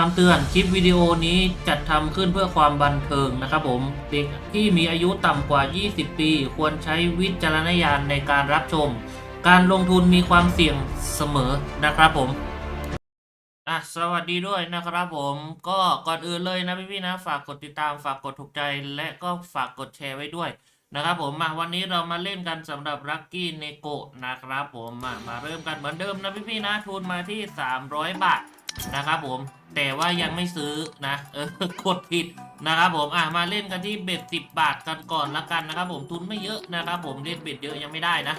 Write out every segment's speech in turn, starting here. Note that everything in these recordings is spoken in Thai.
คำเตือนคลิปวิดีโอนี้จัดทำขึ้นเพื่อความบันเทิงนะครับผม เด็กที่มีอายุต่ำกว่า 20 ปี ควรใช้วิจารณญาณในการรับชม การลงทุนมีความเสี่ยงเสมอนะครับผมอะสวัสดีด้วยนะครับผมก็ก่อนอื่นเลยนะพี่ๆนะ ฝากกดติดตามฝากกดถูกใจและก็ฝากกดแชร์ไว้ด้วยนะครับผมมาวันนี้เรามาเล่นกันสำหรับลั c กี้เนโกนะครับผมมามาเริ่มกันเหมือนเดิมนะพี่ๆนะทุนมาที่ 300 บาท นะครับผม แต่ว่ายังไม่ซื้อนะ เออกดผิดนะครับผมอะมาเล่นกันที่เบ็ด10บบาทกันก่อนละกันนะครับผมทุนไม่เยอะนะครับผมเล่นเบ็ดเยอะยังไม่ได้นะ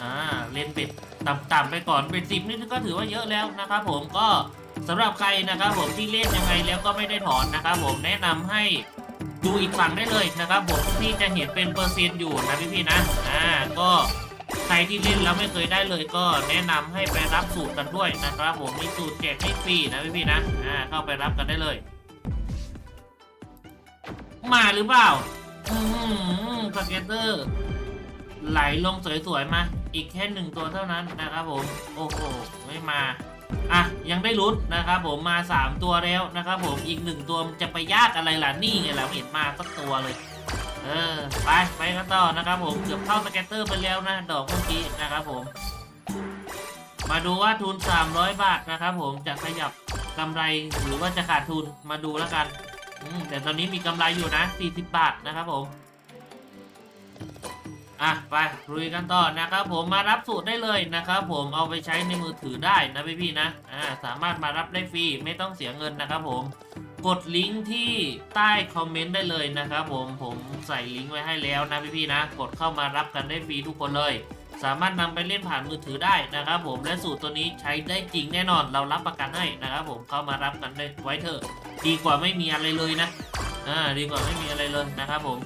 อ่าเล่นเบ็ดต่ำๆไปก่อนเบ็ดสิบนี่ก็ถือว่าเยอะแล้วนะครับผมก็สำหรับใครนะครับผมที่เล่นยังไงแล้วก็ไม่ได้ถอนนะครับผมแนะนำให้ดูอีกฝั่งได้เลยนะครับผมที่จะเห็นเป็นเปอร์เซ็นต์อยู่นะพี่ๆนะอ่าก็ รที่เล่นแล้วไม่เคยได้เลยก็แนะนำให้ไปรับสูตรกันด้วยนะครับผมมีสูตรแจกให้ฟรีนะพี่ๆนะอ่าเข้าไปรับกันได้เลย มาหรือเปล่า อืมสเก็ตเตอร์ ไหลลงสวยๆมา อีกแค่หนึ่งตัวเท่านั้นนะครับผม โอ้โห ไม่มา อะ ยังได้ลุ้นนะครับผมมา 3 ตัวแล้วนะครับผมอีกหนึ่งตัวจะไปยากอะไรล่ะนี่ไงเราเห็นมาสักตัวเลย เออไปไปกันต่อนะครับผมเกือบเข้าสแกตเตอร์ไปแล้วนะ ดอกเมื่อกี้นะครับผม มาดูว่าทุน 300 บาทนะครับผมจะขยับกำไรหรือว่าจะขาดทุนมาดูแล้วกันอืแต่ตอนนี้มีกำไรอยู่นะ 40 บาทนะครับผมอะไปลุยกันต่อนะครับผมมารับสูตรได้เลยนะครับผมเอาไปใช้ในมือถือได้นะพี่ๆนะอ่าสามารถมารับได้ฟรีไม่ต้องเสียเงินนะครับผม กดลิงก์ที่ใต้คอมเมนต์ได้เลยนะครับผมผมใส่ลิงก์ไว้ให้แล้วนะพี่ๆนะ กดเข้ามารับกันได้ฟรีทุกคนเลย สามารถนำไปเล่นผ่านมือถือได้นะครับผมและสูตรตัวนี้ใช้ได้จริงแน่นอนเรารับประกันให้นะครับผมเข้ามารับกันได้ไว้เถอะดีกว่าไม่มีอะไรเลยนะอ่าดีกว่าไม่มีอะไรเลยนะครับผม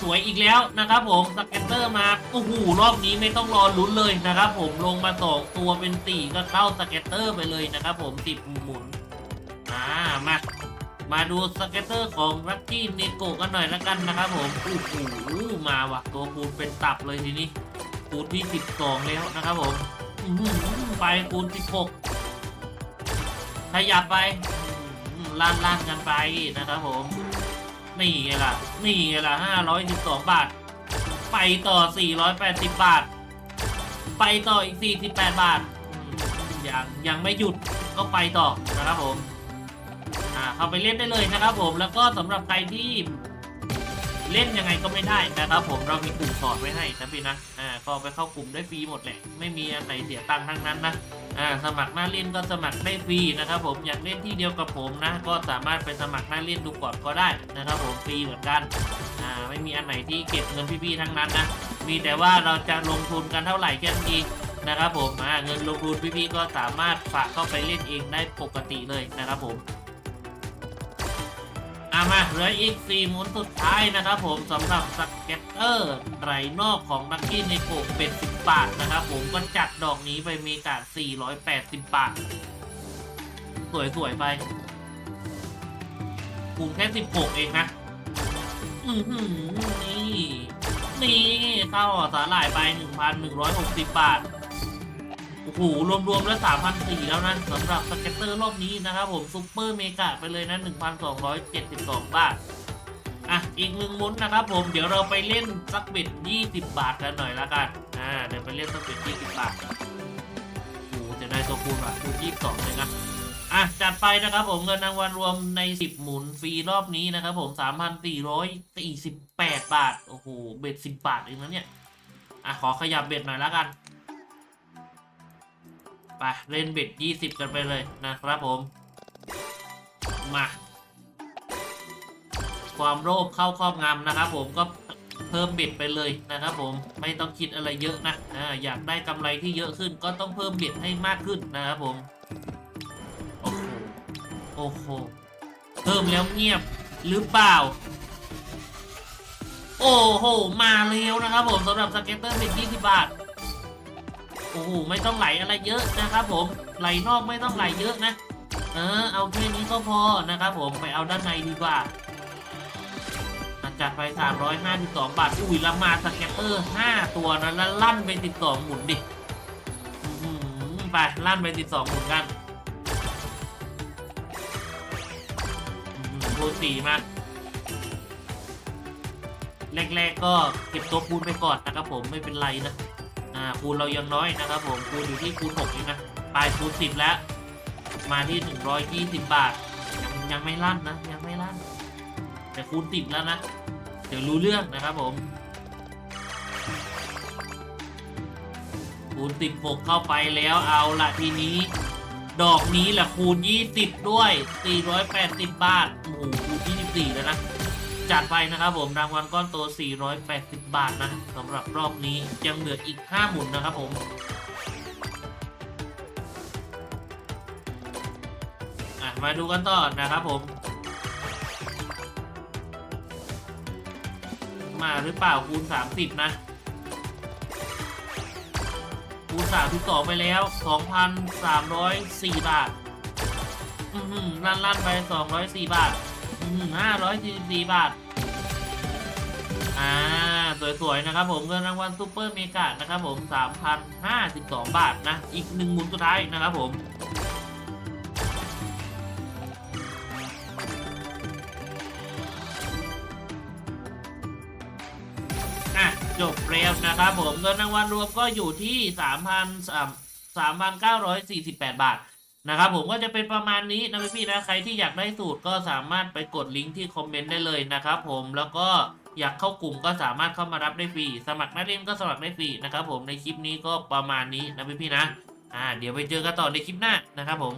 สวยอีกแล้วนะครับผมสเก็ตเตอร์มาโอ้โหรอบนี้ไม่ต้องรอลุ้นเลยนะครับผมลงมาสองตัวเป็นสี่ก็เข้าสเก็ตเตอร์ไปเลยนะครับผมสิบหมุน มา มาดูสเก็ตเตอร์ของรักกี้เนโกะกันหน่อยละกันนะครับผมโอ้โหมาว่ะ ตัวคูณเป็นตับเลยทีนี้คูณที่สิบสองแล้วนะครับผมไปคูณสิบหกขยับไปอื้อหือล่านๆกันไปนะครับผม นี่ไงล่ะ นี่ไงล่ะห้าร้อยสิบสองบาท ไปต่อสี่ร้อยแปดสิบบาท ไปต่ออีกสี่สิบแปดบาทยังยังไม่หยุดก็ไปต่อนะครับผม อ่าเข้าไปเล่นได้เลยนะครับผมแล้วก็สำหรับใครที่เล่นยังไงก็ไม่ได้นะครับผมเรามีกลุ่มสอนไว้ให้นะพี่นะอ่าก็ไปเข้ากลุ่มได้ฟรีหมดแหละไม่มีอันไหนเสียตังค์ทั้งนั้นนะอ่าสมัครหน้าเล่นก็สมัครได้ฟรีนะครับผมอยากเล่นที่เดียวกับผมนะ ก็สามารถไปสมัครหน้าเล่นดูก่อนก็ได้นะครับผมฟรีเหมือนกันอ่าไม่มีอันไหนที่เก็บเงินพี่ๆทั้งนั้นนะมีแต่ว่าเราจะลงทุนกันเท่าไหร่แค่นั้นะครับผมเงินลงทุนพี่ๆก็สามารถฝากเข้าไปเล่นเองได้ปกติเลยนะครับผม มาเหลืออีก 4 หมุนสุดท้ายนะครับผมสำหรับสเก็ตเตอร์ไรนอกของนักกี้ในโกเป็น10 บาทนะครับผมก็จัดดอกนี้ไปมีการ480 บาท สวย ๆ ไปคูณแค่ 16 เองนะ อือหือนี่ นี่เข้าสาหร่ายไป 1,160 บาท อ้โหรวมๆแล้ว3,400แล้วนะสำหรับสเก็ตเตอร์รอบนี้นะครับผมซุปเปอร์เมกะไปเลยนะ1,272บาทอะอีกหนึ่งมุนนะครับผมเดี๋ยวเราไปเล่นสักเบ็ด20บาทกันหน่อยละกันอ่าเดี๋ยวไปเล่นสักเบ็ด20บาทโอ้โหจะได้ตัวคูณว่ะคูณ22เลยนะอะจัดไปนะครับผมเงินรางวัลรวมใน 10 หมุนฟรีรอบนี้นะครับผม 3,448 บาท โอ้โห เบ็ด 10 บาทเองนะเนี่ย อะ ขอขยับเบ็ดหน่อยละกัน ไปเล่นเบ็ดยี่สิบกันไปเลยนะครับผม มา ความโลภเข้าครอบงำนะครับผมก็เพิ่มเบ็ดไปเลยนะครับผมไม่ต้องคิดอะไรเยอะนะอ่าอยากได้กำไรที่เยอะขึ้นก็ต้องเพิ่มเบ็ดให้มากขึ้นนะครับผม โอ้โหโอ้โหเพิ่มแล้วเงียบหรือเปล่าโอ้โห มาเร็วนะครับผมสำหรับสเก็ตเตอร์เบ็ดยี่สิบบาท โอ้โหไม่ต้องไหลอะไรเยอะนะครับผมไหลนอกไม่ต้องไหลเยอะนะ เออเอาแค่นี้ก็พอนะครับผมไปเอาด้านในดีกว่าจัดไฟท่าร้อยห้าสิบสองบาท อุ้ยละมาสแกตเตอร์ห้าตัวนะแล้วลั่นไปสิบสองหมุนดิไป ลั่นไปสิบสองหมุนกันโคูณ4มา แรก ๆ ก็เก็บตัวปูนไปก่อนนะครับผมไม่เป็นไรนะ อ่าคูณเรายังน้อยนะครับผมคูณอยู่ที่คูณหกเองนะปลายคูณสิบแล้ว มาที่หนึ่งร้อยยี่สิบบาท ยังยังไม่ลั่นนะ ยังไม่ลั่น แต่คูณสิบแล้วนะ เดี๋ยวรู้เรื่องนะครับผมคูณสิบหกเข้าไปแล้วเอาละทีนี้ ดอกนี้แหละคูณ 20 ด้วย 480 บาทโอ้โหคูณ24 แล้วนะ จัดไปนะครับผมรางวัลก้อนโต 480 บาทนะสำหรับรอบนี้ยังเหลืออีก 5 หมุนนะครับผมมาดูกันต่อนะครับผม มาหรือเปล่าคูณ 30 นะ คูณ 32 ไปแล้ว 2,304 บาท อือหือลั่นลั่นๆไป 204 บาท อือหือ544บาท อ่า สวย ๆ นะครับผมเงินรางวัลซูเปอร์เมกะนะครับผม3,052บาทนะ อีกหนึ่งหมุนสุดท้ายนะครับผมอะจบเร็วนะครับผมเงินรางวัลรวมก็อยู่ที่ 3,000 3,948 บาท นะครับผมก็จะเป็นประมาณนี้นะพี่ๆนะใครที่อยากได้สูตรก็สามารถไปกดลิงก์ที่คอมเมนต์ได้เลยนะครับผมแล้วก็อยากเข้ากลุ่มก็สามารถเข้ามารับได้ฟรีสมัครนักเรียนก็สมัครได้ฟรีนะครับผมในคลิปนี้ก็ประมาณนี้นะพี่ๆนะอ่าเดี๋ยวไปเจอกันต่อในคลิปหน้านะครับผม